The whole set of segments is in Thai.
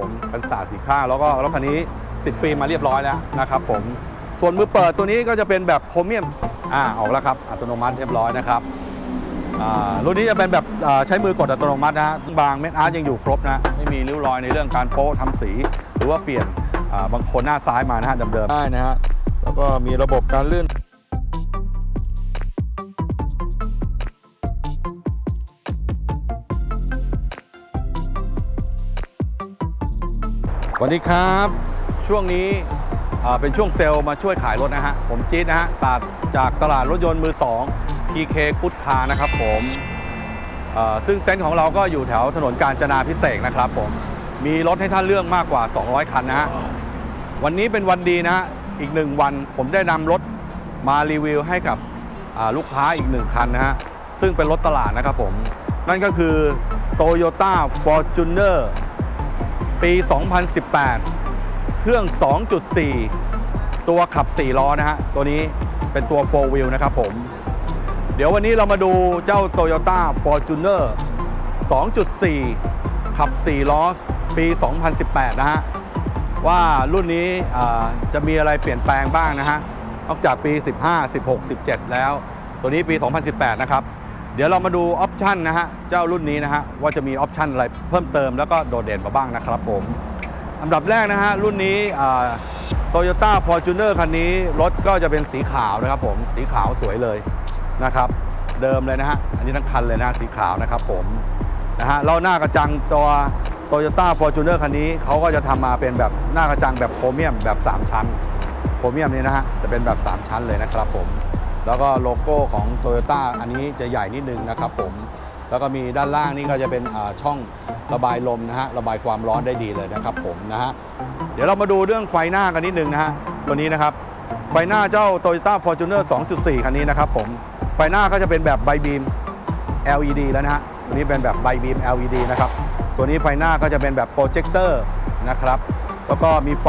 ผมกันศาสตร์สีข้างแล้วก็รถคันนี้ติดฟิล์มมาเรียบร้อยแล้วนะครับผมส่วนมือเปิดตัวนี้ก็จะเป็นแบบโครเมียมอ่าออกแล้วครับอัตโนมัติเรียบร้อยนะครับอ่ารุ่นนี้จะเป็นแบบใช้มือกดอัตโนมัตินะฮะบางเม็ดอาร์ตยังอยู่ครบนะไม่มีริ้วรอยในเรื่องการโป๊ะทำสี หรือว่าเปลี่ยนบางคนหน้าซ้ายมานะฮะเดิมๆได้นะฮะแล้วก็มีระบบการลื่น วัสดีครับ ช่วงนี้เป็นช่วงเซลล์มาช่วยขายรถนะฮะ ผมจี๊ดนะฮะตัดจากตลาดรถยนต์มือ 2 PK กุดคานะครับผมซึ่งเต็นท์ของเราก็อยู่แถวถนนกาญจนาพิเศษนะครับผม มีรถให้ท่านเลือกมากกว่า 200 คันนะฮะ วันนี้เป็นวันดีนะฮะอีกหนึ่งวันผมได้นำรถมารีวิวให้กับลูกค้าอีกหนึ่งคันนะฮะ ซึ่งเป็นรถตลาดนะครับผม นั่นก็คือ Toyota Fortuner ปี 2018 เครื่อง 2.4 ตัวขับ 4 ล้อนะฮะ ตัวนี้เป็นตัว 4 wheel นะครับผม เดี๋ยววันนี้เรามาดูเจ้า Toyota Fortuner 2.4 ขับ 4 ล้อ ปี 2018 นะฮะ ว่ารุ่นนี้จะมีอะไรเปลี่ยนแปลงบ้างนะฮะ นอกจากปี 15 16 17 แล้ว ตัวนี้ปี 2018 นะครับ เดี๋ยวเรามาดูออปชันนะฮะ เจ้ารุ่นนี้นะฮะ ว่าจะมีออปชันอะไรเพิ่มเติมแล้วก็โดดเด่นมาบ้างนะครับผมอันดับแรกนะฮะ รุ่นนี้โตโยต้าฟอร์จูเนอร์คันนี้ รถก็จะเป็นสีขาวนะครับผมสีขาวสวยเลยนะครับ เดิมเลยนะฮะ อันนี้ทั้งคันเลยนะสีขาวนะครับผมนะฮะแล้วหน้ากระจังตัวโตโยต้าฟอร์จูเนอร์คันนี้เขาก็จะทำมาเป็นแบบหน้ากระจังแบบโครเมียมแบบ 3 ชั้นโครเมียมนี้นะฮะจะเป็นแบบ 3 ชั้นเลยนะครับผม แล้วก็โลโก้ของโตโยต้าอันนี้จะใหญ่นิดนึงนะครับผมแล้วก็มีด้านล่างนี่ก็จะเป็นช่องระบายลมนะฮะระบายความร้อนได้ดีเลยนะครับผมนะฮะเดี๋ยวเรามาดูเรื่องไฟหน้ากันนิดนึงนะฮะตัวนี้นะครับไฟหน้าเจ้า Toyota Fortuner 2.4 คันนี้นะครับผมไฟหน้าก็จะเป็นแบบไบบีม LED แล้วนะฮะตัวนี้เป็นแบบไบบีม LED นะครับตัวนี้ไฟหน้าก็จะเป็นแบบโปรเจคเตอร์นะครับแล้วก็มีไฟ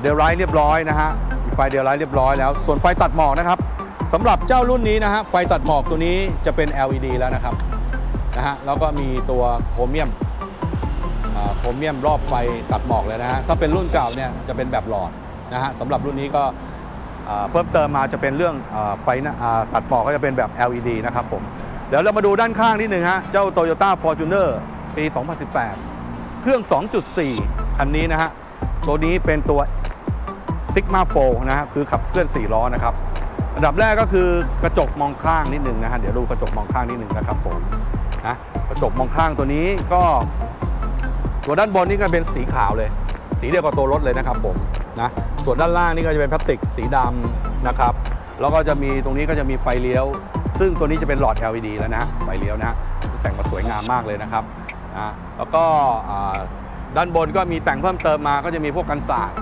เดลไลท์เรียบร้อยนะฮะ ฟเดลไลท์เรียบร้อยแล้ว ส่วนไฟตัดหมอกนะครับสำหรับเจ้ารุ่นนี้นะฮะไฟตัดหมอกตัวนี้จะเป็น LED แล้วนะครับนะฮะแล้วก็มีตัวโครเมียมโครเมียมรอบไฟตัดหมอกเลยนะฮะถ้าเป็นรุ่นเก่าเนี่ยจะเป็นแบบหลอดนะฮะสำหรับรุ่นนี้ก็เพิ่มเติมมาจะเป็นเรื่องไฟตัดหมอกก็จะเป็นแบบ LED นะครับผมเดี๋ยวเรามาดูด้านข้างนิดหนึ่งฮะเจ้า Toyota Fortuner ปี 2018 เครื่อง 2.4คันนี้นะฮะตัวนี้เป็นตัว Sigma 4นะฮะคือขับเคลื่อน 4 ล้อนะครับอันดับแรกก็คือกระจกมองข้างนิดหนึ่งนะฮะเดี๋ยวดูกระจกมองข้างนิดหนึ่งนะครับผมนะกระจกมองข้างตัวนี้ก็ตัวด้านบนนี่ก็เป็นสีขาวเลย สีเดียวกับตัวรถเลยนะครับผมนะส่วนด้านล่างนี่ก็จะเป็นพลาสติกสีดำนะครับแล้วก็จะมีตรงนี้ก็จะมีไฟเลี้ยว ซึ่งตัวนี้จะเป็นหลอด LED แล้วนะไฟเลี้ยวนะแต่งมาสวยงามมากเลยนะครับนะแล้วก็ด้านบนก็มีแต่งเพิ่มเติมมาก็จะมีพวกกันศาสตร์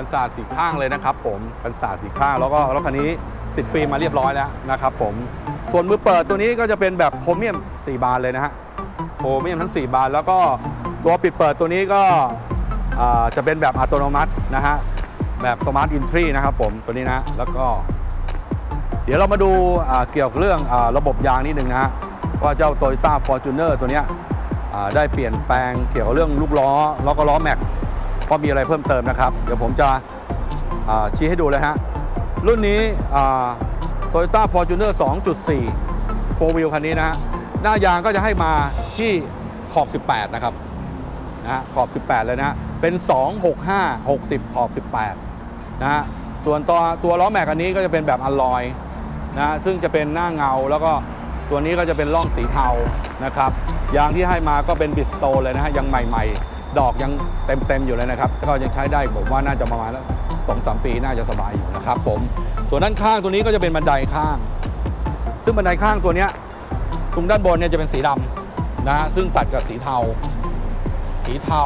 กันศาสตร์สีข้างเลยนะครับ ผมกันศาสตร์สีข้างแล้วก็รถคันนี้ติดฟิล์มมาเรียบร้อยแล้วนะครับผมส่วนมือเปิดตัวนี้ก็จะเป็นแบบโครเมียม 4 บานเลยนะฮะโครเมียมทั้ง 4 บาน แล้วก็ตัวปิดเปิดตัวนี้ก็จะเป็นแบบอัตโนมัตินะฮะแบบสมาร์ทอินทรีนะครับผมตัวนี้นะแล้วก็เดี๋ยวเรามาดูเกี่ยวกับเรื่องอระบบยางนิดนึงนะฮะว่าเจ้า Toyota Fortuner ตัวเนี้ยได้เปลี่ยนแปลงเกี่ยวกับเรื่องลูกล้อแล้วก็ล้อแม็ก ว่ามีอะไรเพิ่มเติมนะครับ เดี๋ยวผมจะชี้ให้ดูเลยฮะ รุ่นนี้โตโยต้าฟอร์จูเนอร์2.4 4 wheel คันนี้นะฮะ หน้ายางก็จะให้มาที่ขอบ 18 นะครับนะขอบ 18 เลยนะเป็น 265 60 ขอบ 18 นะฮะ ส่วนตัวตัวล้อแม็กอันนี้ก็จะเป็นแบบอลลอยนะฮะซึ่งจะเป็นหน้าเงาแล้วก็ตัวนี้ก็จะเป็นร่องสีเทานะครับ ยางที่ให้มาก็เป็นบิสโตเลยนะฮะ ยังใหม่ ๆ ดอกยังเต็มๆอยู่เลยนะครับก็ยังใช้ได้ผมว่าน่าจะประมาณแล้วสองสามปีน่าจะสบายอยู่นะครับผมส่วนด้านข้างตัวนี้ก็จะเป็นบันไดข้าง ซึ่งบันไดข้างตัวนี้ตรงด้านบนเนี่ยจะเป็นสีดำนะฮะซึ่งตัดกับสีเทา สีเทา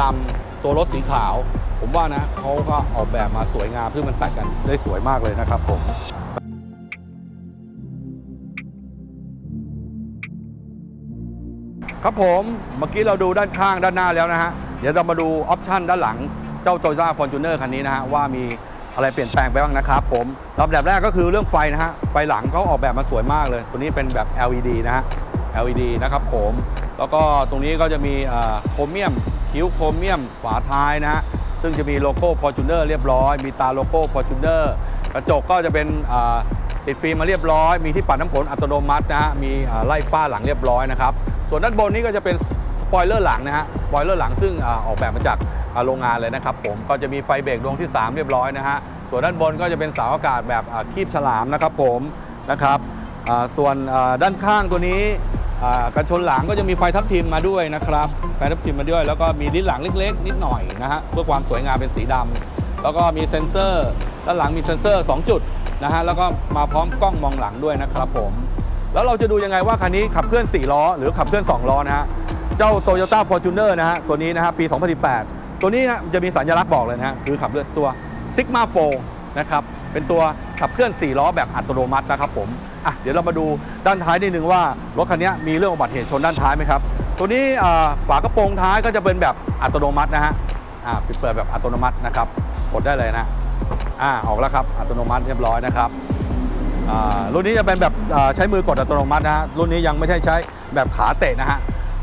ดำตัวรถสีขาว ผมว่านะเขาก็ออกแบบมาสวยงามซึ่งมันตัดกันได้สวยมากเลยนะครับผม ครับผมเมื่อกี้เราดูด้านข้างด้านหน้าแล้วนะฮะ เดี๋ยวเรามาดูออปชันด้านหลังเจ้า Toyota Fortuner คันนี้นะฮะ ว่ามีอะไรเปลี่ยนแปลงไปบ้างนะครับผมลำดับแรกก็คือเรื่องไฟนะฮะ ไฟหลังเขาออกแบบมาสวยมากเลย ตัวนี้เป็นแบบ LED นะฮะ LED นะครับผม แล้วก็ตรงนี้ก็จะมีโครเมียมคิ้วโครเมียมฝาท้ายนะฮะ ซึ่งจะมีโลโก้ Fortuner เรียบร้อย มีตาโลโก้ Fortuner กระจกก็จะเป็น ติดฟิล์มมาเรียบร้อย มีที่ปัดน้ำฝนอัตโนมัตินะฮะ มีไล่ฝ้าหลังเรียบร้อยนะครับ ส่วนด้านบนนี้ก็จะเป็นสปอยเลอร์หลังนะฮะ สปอยเลอร์หลังซึ่งออกแบบมาจากโรงงานเลยนะครับผม ก็จะมีไฟเบรกดวงที่ 3 เรียบร้อยนะฮะ ส่วนด้านบนก็จะเป็นเสาอากาศแบบคีบฉลามนะครับผมนะครับส่วนด้านข้างตัวนี้กันชนหลังก็จะมีไฟทับทิมมาด้วยนะครับไฟทับทิมมาด้วย แล้วก็มีลิ้นหลังเล็ก ๆ นิดหน่อยนะฮะเพื่อความสวยงามเป็นสีดำแล้วก็มีเซ็นเซอร์ ด้านหลังมีเซ็นเซอร์ 2 จุด นะฮะแล้วก็มาพร้อมกล้องมองหลังด้วยนะครับผม แล้วเราจะดูยังไงว่าคันนี้ขับเคลื่อน 4 ล้อ หรือขับเคลื่อน 2 ล้อนะฮะเจ้า Toyota Fortuner นะฮะตัวนี้นะฮะปี 2018 ตัวนี้นะจะมีสัญลักษณ์บอกเลยนะฮะคือขับเคลื่อนตัว Sigma 4นะครับเป็นตัวขับเคลื่อน 4 ล้อแบบอัตโนมัตินะครับผมอะเดี๋ยวเรามาดูด้านท้ายนิดนึงว่ารถคันนี้มีเรื่องอุบัติเหตุชนด้านท้ายไหมครับตัวนี้ฝากระโปรงท้ายก็จะเป็นแบบอัตโนมัตินะฮะอ่าปิดเปิดแบบอัตโนมัตินะครับกดได้เลยนะ อ่าออกแล้วครับอัตโนมัติเรียบร้อยนะครับอ่ารุ่นนี้จะเป็นแบบใช้มือกดอัตโนมัตินะฮะรุ่นนี้ยังไม่ใช่ใช้แบบขาเตะนะฮะ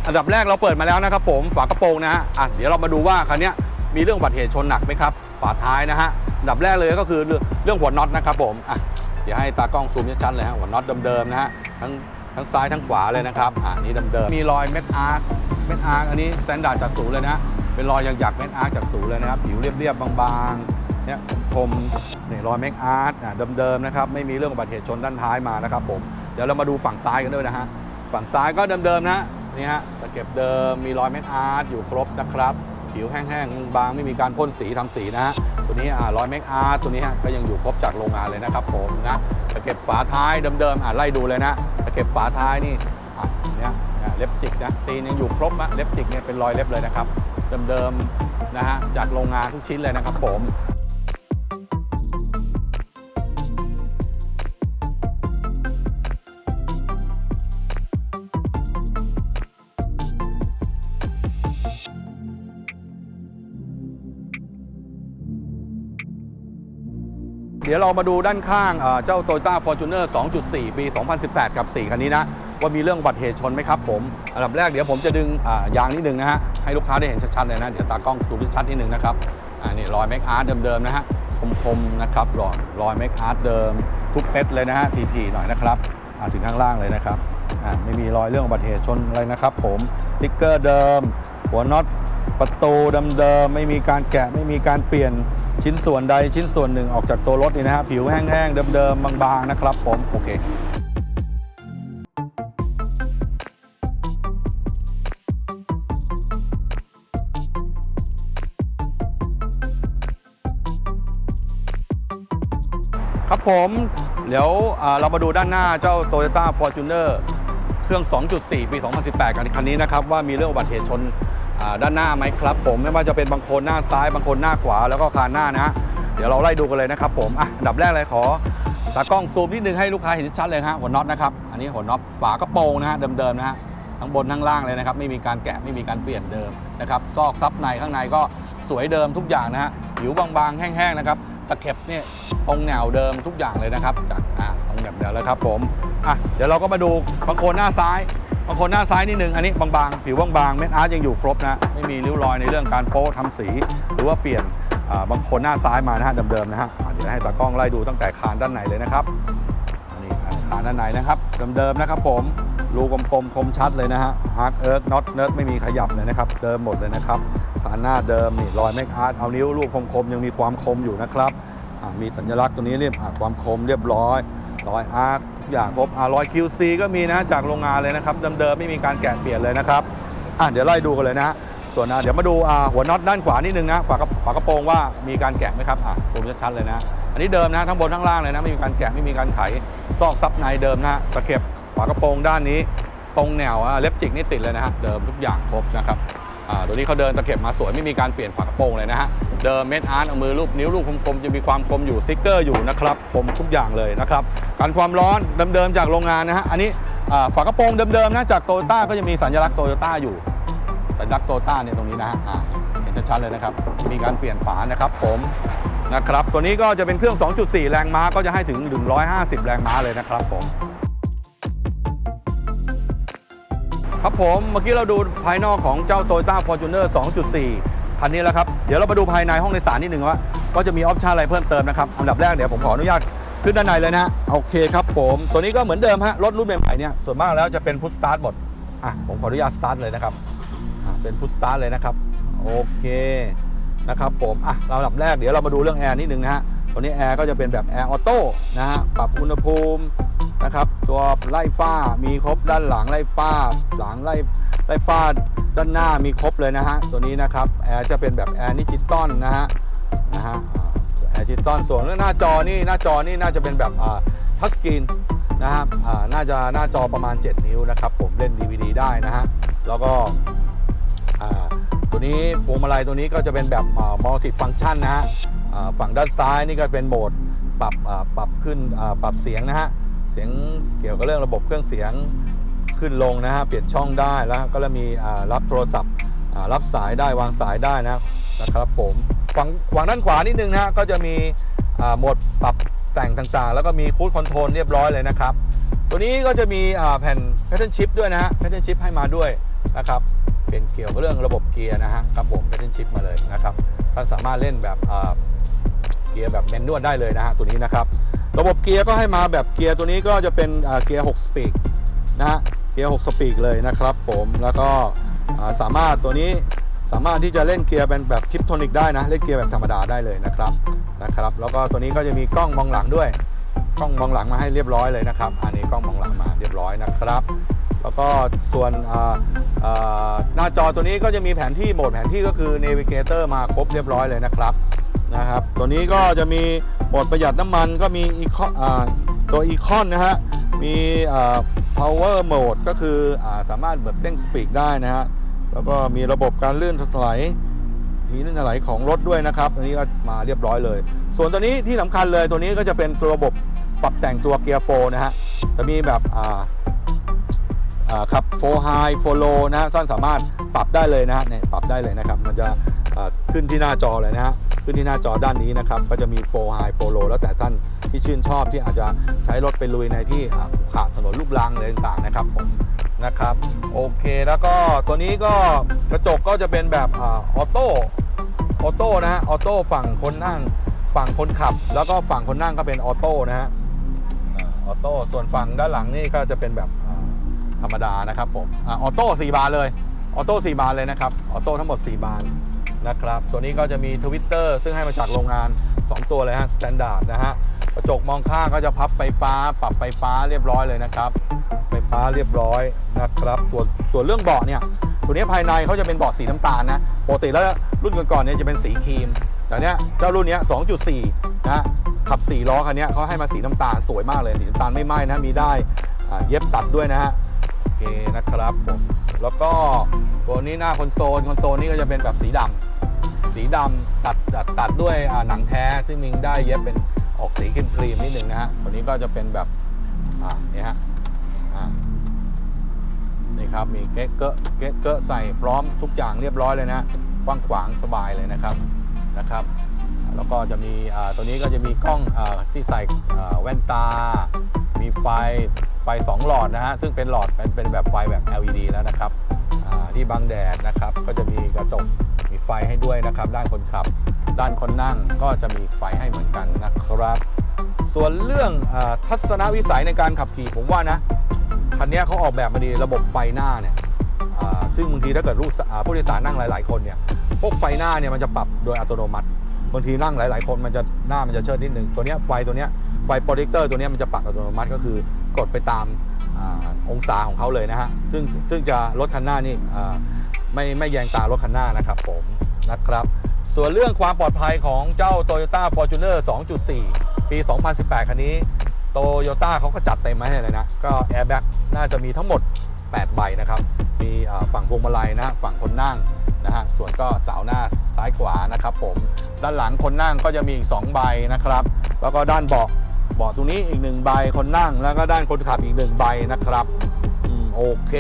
อันดับแรกเราเปิดมาแล้วนะครับผมฝากระโปรงนะฮะอะเดี๋ยวเรามาดูว่าคันนี้มีเรื่องอุบัติเหตุชนหนักไหมครับฝาท้ายนะฮะอันดับแรกเลยก็คือเรื่องหัวน็อตนะครับผมอะเดี๋ยวให้ตากล้องซูมชัดๆเลยฮะหัวน็อตเดิมๆนะฮะทั้งทั้งซ้ายทั้งขวาเลยนะครับอะนี่เดิมๆมีรอยเม็ดอาร์คเม็ดอาร์คอันนี้สแตนดาร์ดจากศูนย์เลยนะฮะเป็นรอยหยักๆเม็ดอาร์คจากศูนย์เลยนะครับผิวเรียบๆบางๆ เนี่ยคมนี่รอยเมคอาร์ตเดิมๆนะครับไม่มีเรื่องอุบัติเหตุชนด้านท้ายมานะครับผมเดี๋ยวเรามาดูฝั่งซ้ายกันด้วยนะฮะฝั่งซ้ายก็เดิมๆนะนี่ฮะตะเก็บเดิมมีรอยเมคอาร์ตอยู่ครบนะครับผิวแห้งๆบางไม่มีการพ่นสีทำสีนะฮะตัวนี้อ่ารอยเมคอาร์ตตัวนี้ฮะก็ยังอยู่ครบจากโรงงานเลยนะครับผมนะตะเก็บฝาท้ายเดิมๆอะไล่ดูเลยนะตะเก็บฝาท้ายนี่อะเนี่ยอะเล็บจิกนะซีนยังอยู่ครบนะเล็บจิกเนี่ยเป็นรอยเล็บเลยนะครับเดิมๆนะฮะจากโรงงานทุกชิ้นเลยนะครับผม เดี๋ยวเรามาดูด้านข้างเจ้า Toyota Fortuner 2.4 ปี 2018 กับ 4 คันนี้นะ ว่ามีเรื่องอุบัติเหตุชนไหมครับผม อันดับแรกเดี๋ยวผมจะดึงยางนิดนึงนะฮะ ให้ลูกค้าได้เห็นชัดๆเลยนะ เดี๋ยวตากล้องดูชัดนิดนึงนะครับอ่านี่รอยเมคอาร์ตเดิมๆนะฮะคมๆนะครับรอยรอยเมคอาร์ตเดิม ทุกเม็ดเลยนะฮะทีๆหน่อยนะครับถึงข้างล่างเลยนะครับไม่มีรอยเรื่องอุบัติเหตุชนอะไรนะครับ ผมติ๊กเกอร์เดิม หัวน็อตประตูเดิมๆไม่มีการแกะไม่มีการเปลี่ยน ชิ้นส่วนใดชิ้นส่วนหนึ่งออกจากตัวรถนี่นะฮะผิวแห้งๆเดิมๆบางๆนะครับผมโอเคครับผมเดี๋ยวเรามาดูด้านหน้าเจ้า Toyota Fortuner เครื่อง 2.4 ปี 2018 กันคันนี้นะครับ ว่ามีเรื่องอุบัติเหตุชน ด้านหน้าไหมครับผมไม่ว่าจะเป็นบางคนหน้าซ้ายบางคนหน้าขวาแล้วก็คานหน้านะเดี๋ยวเราไล่ดูกันเลยนะครับผมอะอันดับแรกเลยขอตากล้องซูมนิดนึงให้ลูกค้าเห็นชัดเลยฮะหัวน็อตนะครับอันนี้หัวน็อตฝากระโปรงนะฮะเดิมๆนะฮะทั้งบนทั้งล่างเลยนะครับไม่มีการแกะไม่มีการเปลี่ยนเดิมนะครับซอกซับในข้างในก็สวยเดิมทุกอย่างนะฮะผิวบางๆแห้งๆนะครับตะเข็บเนี่ยตรงแนวเดิมทุกอย่างเลยนะครับจากอ่าตรงแบบเดิมเลยครับผมอะเดี๋ยวเราก็มาดูบางคนหน้าซ้าย บางคนหน้าซ้ายนิดนึงอันนี้บางๆ ผิวบางๆ เม็ดอาร์ตยังอยู่ครบนะ ไม่มีริ้วรอยในเรื่องการโป๊ทำสี หรือว่าเปลี่ยนบางคนหน้าซ้ายมานะฮะเดิมๆนะฮะเดี๋ยวให้ตากล้องไล่ดูตั้งแต่คานด้านในเลยนะครับอันนี้คานด้านในนะครับเดิมๆนะครับผมรูกลมๆคมชัดเลยนะฮะฮาร์ดเอิร์กน็อตเนิร์ดไม่มีขยับเลยนะครับเดิมหมดเลยนะครับคานหน้าเดิมนี่รอยเม็กอาร์ตเอานิ้วรูปคมๆยังมีความคมอยู่นะครับมีสัญลักษณ์ตัวนี้เรียบความคมเรียบร้อย รอยอาร์คทุกอย่างครบอ่ารอย QC ก็มีนะจากโรงงานเลยนะครับเดิมๆไม่มีการแกะเปลี่ยนเลยนะครับอะเดี๋ยวไล่ดูกันเลยนะส่วนอะเดี๋ยวมาดูอ่าหัวน็อตด้านขวานิดนึงนะฝากระฝากระโปรงว่ามีการแกะไหมครับอะซูมชัดๆเลยนะ อันนี้เดิมนะทั้งบนทั้งล่างเลยนะไม่มีการแกะไม่มีการไขซอกซับในเดิมนะฮะตะเข็บฝากระโปรงด้านนี้ตรงแนวอะเล็บจิกนี่ติดเลยนะฮะเดิมทุกอย่างครบนะครับ ตัวนี้เขาเดินตะเข็บมาสวยไม่มีการเปลี่ยนฝากระโปรงเลยนะฮะ เดิมเม็ดอาร์ตเอามือรูปนิ้วรูปคมๆจะมีความคมอยู่สติ๊กเกอร์อยู่นะครับคมทุกอย่างเลยนะครับกันความร้อนเดิมๆจากโรงงานนะฮะอันนี้ฝากระโปรงเดิมๆนะจากโตโยต้าก็จะมีสัญลักษณ์โตโยต้าอยู่ สัญลักษณ์โตโยต้าเนี่ยตรงนี้นะฮะเห็นชัดๆเลยนะครับมีการเปลี่ยนฝานะครับผมนะครับตัวนี้ก็จะเป็นเครื่อง 2.4 แรงม้าก็จะให้ถึง 150 แรงม้าเลยนะครับผม ครับผมเมื่อกี้เราดูภายนอกของเจ้า Toyota Fortuner 2.4 คันนี้แล้วครับ เดี๋ยวเรามาดูภายในห้องโดยสารนิดหนึ่งว่า ก็จะมีออปชันอะไรเพิ่มเติมนะครับ อันดับแรกเดี๋ยวผมขออนุญาตขึ้นด้านในเลยนะโอเคครับผม ตัวนี้ก็เหมือนเดิมฮะรถรุ่นใหม่ๆเนี่ยส่วนมากแล้วจะเป็นพุ s สตาร์ทหมดอะผมขออนุญาตสตาร์ทเลยนะครับอะเป็นพุ s สตาร์ทเลยนะครับโอเคนะครับผมอะเราอันดับแรกเดี๋ยวเรามาดูเรื่องแอร์นิดหนึ่งนะฮะตัวนี้แอร์ก็จะเป็นแบบแอร์ออโต้นะฮะปรับอุณหภูมิ นะครับ ตัวไล่ฟ้ามีครบด้านหลังไล่ฟ้า หลังไล่ไล่ฟ้าด้านหน้ามีครบเลยนะฮะตัวนี้นะครับแอร์จะเป็นแบบแอร์ดิจิตอลนะฮะนะฮะแอร์ดิจิตอลส่วนเรื่องหน้าจอนี่หน้าจอนี่น่าจะเป็นแบบทัชสกรีนนะครับน่าจะหน้าจอประมาณ 7 นิ้วนะครับ ผมเล่น DVD ได้นะฮะแล้วก็ตัวนี้พวงมาลัยตัวนี้ก็จะเป็นแบบมัลติฟังชันนะฮะฝั่งด้านซ้ายนี่ก็เป็นโหมดปรับปรับขึ้นปรับเสียงนะฮะ เสียงเกี่ยวกับเรื่องระบบเครื่องเสียงขึ้นลงนะฮะเปลี่ยนช่องได้แล้วก็แล้วมีรับโทรศัพท์รับสายได้วางสายได้นะนะครับผมฝั่งฝั่งด้านขวานิดนึงนะฮะก็จะมีโหมดปรับแต่งต่างๆ แล้วก็มีคูดคอนโทรลเรียบร้อยเลยนะครับ ตัวนี้ก็จะมีแผ่นแพทเทิร์นชิพด้วยนะฮะแพทเทิร์นชิพให้มาด้วยนะครับเป็นเกี่ยวกับเรื่องระบบเกียร์นะฮะครับผมแพทเทิร์นชิพมาเลยนะครับท่านสามารถเล่นแบบเกียร์แบบแมนนวลได้เลยนะฮะตัวนี้นะครับ ระบบเกียร์ก็ให้มาแบบเกียร์ตัวนี้ก็จะเป็นเกียร์6สปีกนะฮะเกียร์6สปีกเลยนะครับผมแล้วก็สามารถตัวนี้สามารถที่จะเล่นเกียร์เป็นแบบทิปโทนิกได้นะเล่นเกียร์แบบธรรมดาได้เลยนะครับนะครับ แล้วก็ตัวนี้ก็จะมีกล้องมองหลังด้วย กล้องมองหลังมาให้เรียบร้อยเลยนะครับ อันนี้กล้องมองหลังมาเรียบร้อยนะครับ แล้วก็ส่วนหน้าจอตัวนี้ก็จะมีแผนที่โหมดแผนที่ก็คือ Navigator มาครบเรียบร้อยเลยนะครับนะครับ ตัวนี้ก็จะมี โหมดประหยัดน้ำมันก็มีอีคอนตัวอีคอนนะฮะ มี power mode ก็คืออสามารถแบบเร่งสปีดได้นะฮะ แล้วก็มีระบบการลื่นสลด์มีลื่นสไลด์ของรถด้วยนะครับ อันนี้ก็มาเรียบร้อยเลย ส่วนตัวนี้ที่สำคัญเลยตัวนี้ก็จะเป็นตัวระบบปรับแต่งตัวเกียร์โฟนะฮะ จะมีแบบขับโฟไฮโฟโลนะฮะท่านสามารถปรับได้เลยนะฮะเนี่ยปรับได้เลยนะครับ มันจะขึ้นที่หน้าจอเลยนะฮะ ขึ้นที่หน้าจอด้านนี้นะครับ ก็จะมีโฟไฮโฟโลแล้วแต่ท่านที่ชื่นชอบที่อาจจะใช้รถไปลุยในที่อ่าถนนลูกรังอะไรต่างๆนะครับผมนะครับโอเคแล้วก็ตัวนี้ก็กระจกก็จะเป็นแบบออโต้ออโต้นะฮะออโต้ฝั่งคนนั่งฝั่งคนขับ แล้วก็ฝั่งคนนั่งก็เป็นออโต้นะฮะออโต้ส่วนฝั่งด้านหลังนี่ก็จะเป็นแบบธรรมดานะครับผมออโต้4บานเลยออโต้4บานเลยนะครับออโต้ทั้งหมด 4 บาน นะครับ ตัวนี้ก็จะมีทวิตเตอร์ซึ่งให้มาจากโรงงาน 2 ตัวเลยฮะสแตนดาร์ดนะฮะกระจกมองข้างก็จะพับไฟฟ้า ปรับไฟฟ้าเรียบร้อยเลยนะครับ ไฟฟ้าเรียบร้อยนะครับตัวส่วนเรื่องเบาะเนี่ยตัวนี้ภายในเขาจะเป็นเบาะสีน้ำตาลนะปกติแล้วรุ่นก่อนๆเนี่ยจะเป็นสีครีมแต่เนี้ยเจ้ารุ่นเนี้ย2.4 นะขับ 4 ล้อคันนี้เขาให้มาสีน้ำตาลสวยมากเลยสีน้ำตาลไม่ไหม้นะมีได้เย็บตัดด้วยนะฮะโอเคนะครับผมแล้วก็ตัวนี้หน้าคอนโซลคอนโซลนี่ก็จะเป็นแบบสีดำ สีดำตัดตัดตัดด้วยหนังแท้ซึ่งมิงได้เย็บเป็นออกสีครีมครีมนิดนึงนะฮะตัวนี้ก็จะเป็นแบบอ่านี่ฮะอ่านี่ครับมีเก๊กเกอะเก๊กเกอะใส่พร้อมทุกอย่างเรียบร้อยเลยนะกว้างขวางสบายเลยนะครับนะครับ แล้วก็จะมีอ่าตัวนี้ก็จะมีกล้องอาที่ใส่อ่าแว่นตา มีไฟไฟสองหลอดนะฮะซึ่งเป็นหลอดเป็นเป็นแบบไฟแบบ LED แล้วนะครับอ่าที่บังแดดนะครับ ก็จะมีกระจก ไฟให้ด้วยนะครับ ด้านคนขับ ด้านคนนั่งก็จะมีไฟให้เหมือนกันนะครับ ส่วนเรื่องอทัศนวิสัยในการขับขี่ผมว่านะคันนี้เขาออกแบบมาดีระบบไฟหน้าเนี่ยซึ่งบางทีถ้าเกิดลูกผู้โดยสารนั่งหลาย ๆ คนเนี่ยพวกไฟหน้าเนี่ยมันจะปรับโดยอัตโนมัติบางทีนั่งหลาย ๆ คนมันจะหน้ามันจะเชิดนิดนึงตัวนี้ไฟตัวนี้ไฟโปรเจคเตอร์ตัวนี้มันจะปรับอัตโนมัติก็คือกดไปตามอองศาของเขาเลยนะฮะซึ่งซึ่งจะรถคันหน้านี่ไม่ไม่แยงตารถคันหน้านะครับผม นะครับ ส่วนเรื่องความปลอดภัยของเจ้า Toyota Fortuner 2.4 ปี 2018 คันนี้โตโยต้าเขาก็จัดเต็มมาให้เลยนะ ก็แอร์แบ็กน่าจะมีทั้งหมด 8 ใบนะครับ มีฝั่งพวงมาลัยนะฝั่งคนนั่งนะฮะ ส่วนก็เสาหน้าซ้ายขวานะครับผม ด้านหลังคนนั่งก็จะมีอีก 2 ใบนะครับ แล้วก็ด้านเบาะเบาะตรงนี้อีก1ใบคนนั่ง แล้วก็ด้านคนขับอีก1ใบนะครับ อืมโอเค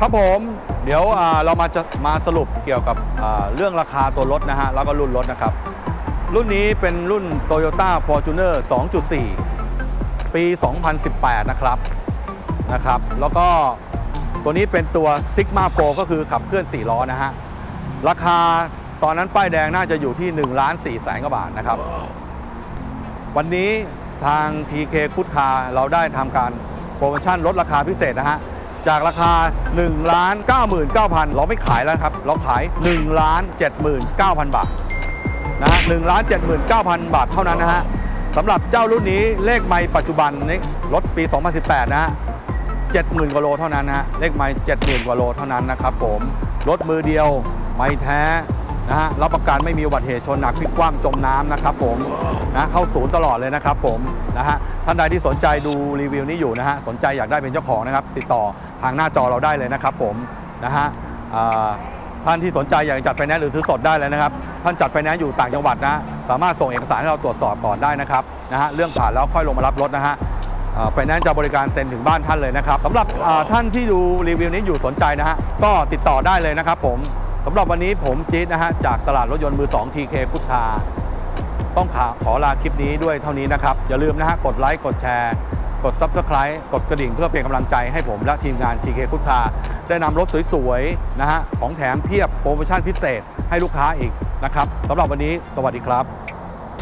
ครับผมเดี๋ยวเรามาจะมาสรุปเกี่ยวกับเรื่องราคาตัวรถนะฮะแล้วก็รุ่นรถนะครับ รุ่นนี้เป็นรุ่น Toyota Fortuner 2.4 ปี 2018 นะครับนะครับ แล้วก็ตัวนี้เป็นตัว Sigma Pro ก็คือขับเคลื่อน 4 ล้อนะฮะ ราคาตอนนั้นป้ายแดงน่าจะอยู่ที่1ล้าน4แสนกว่าบาทนะครับ วันนี้ทาง TK คุดคาเราได้ทำการโปรโมชั่นลดราคาพิเศษนะฮะ จากราคา1ล้าน99,000เราไม่ขายแล้วครับ เราขาย1ล้าน79,000บาทนะ1ล้าน79,000บาทเท่านั้นนะฮะสำหรับเจ้ารุ่นนี้เลขไม่ปัจจุบันนี้รถปี 2018 นะฮะ70,000กว่าโลเท่านั้นนะฮะเลขไม่70,000กว่าโลเท่านั้นนะครับผมรถมือเดียวไม่แท้ นะฮะรับประกันไม่มีอุบัติเหตุชนหนักพลิกคว่ำจมน้ำนะครับผมนะเข้าศูนย์ตลอดเลยนะครับผมนะฮะท่านใดที่สนใจดูรีวิวนี้อยู่นะฮะสนใจอยากได้เป็นเจ้าของนะครับ ติดต่อทางหน้าจอเราได้เลยนะครับผมนะฮะท่านที่สนใจอยากจัดไฟแนนซ์หรือซื้อสดได้เลยนะครับ ท่านจัดไฟแนนซ์อยู่ต่างจังหวัดนะสามารถส่งเอกสารให้เราตรวจสอบก่อนได้นะครับนะฮะเรื่องผ่านแล้วค่อยลงมารับรถนะฮะไฟแนนซ์จะบริการเซ็นถึงบ้านท่านเลยนะครับสำหรับท่านที่ดูรีวิวนี้อยู่สนใจนะฮะก็ติดต่อได้เลยนะครับผม สำหรับวันนี้ผมจี๊ดนะฮะ จากตลาดรถยนต์มือ 2 TK พุทธา ต้องขอขอลาคลิปนี้ด้วยเท่านี้นะครับ อย่าลืมนะฮะ กดไลค์ กดแชร์ กด Subscribe กดกระดิ่งเพื่อเป็นกำลังใจให้ผมและทีมงาน TK คุทธา ได้นำรถสวยๆ นะฮะ ของแถมเพียบโปรโมชั่นพิเศษให้ลูกค้าอีกนะครับสำหรับวันนี้สวัสดีครับ